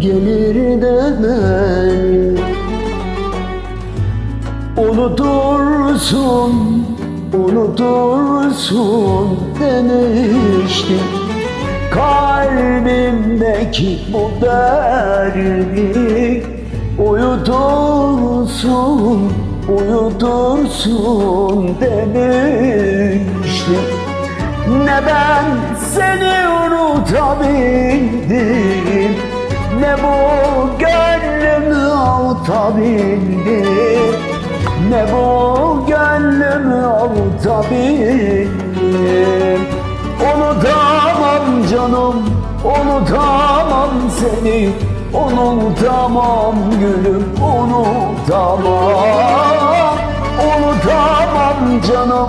gelir de beni Unutursun, unutursun demiştim. Kalbimdeki bu derdi Uyutursun, uyutursun demiştim. Ne ben seni unutabildim Ne bu gönlümü avutabildim Ne bu gönlümü avutabildim Unutamam canım, unutamam seni. Unutamam gülüm, unutamam. Unutamam canım,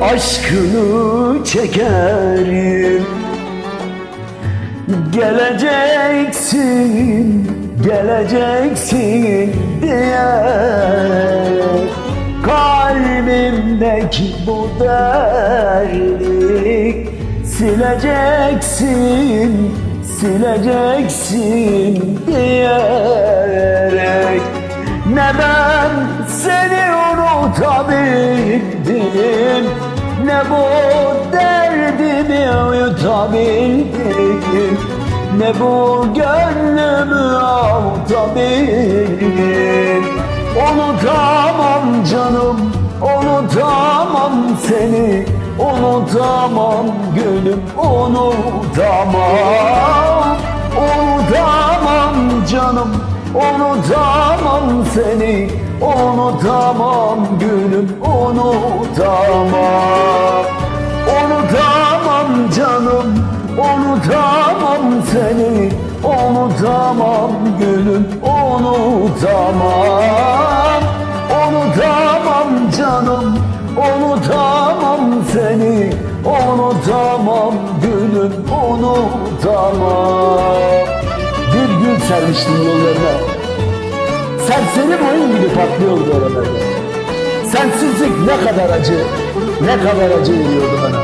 Aşkını çekerim. Geleceksin, geleceksin diye. Kalbimdeki bu derdi Sileceksin, sileceksin diyerek. Ne ben seni unutabildim ne bu derdimi uyutabildim. Ne bu gönlümü avutabildim. Unutamam canım, unutamam seni. Unutamam gülüm, unutamam. Unutamam canım, unutamam seni Unutamam gülüm, unutamam. Unutamam canım, unutamam seni. Unutamam gülüm, unutamam. Unutamam canım, unutamam seni. Unutamam gülüm, unutamam. Bir gül sermiştim yollarına Serseri boyun gibi patlıyordu oralarda. Sensizlik ne kadar acı, ne kadar acı veriyordu bana.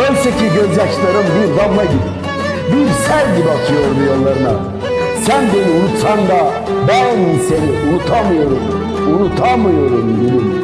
Oysa ki gözyaşlarım bir damla gibi, bir sel gibi akıyordu yollarına. Sen beni unutsan da ben seni unutamıyorum, unutamıyorum gülüm.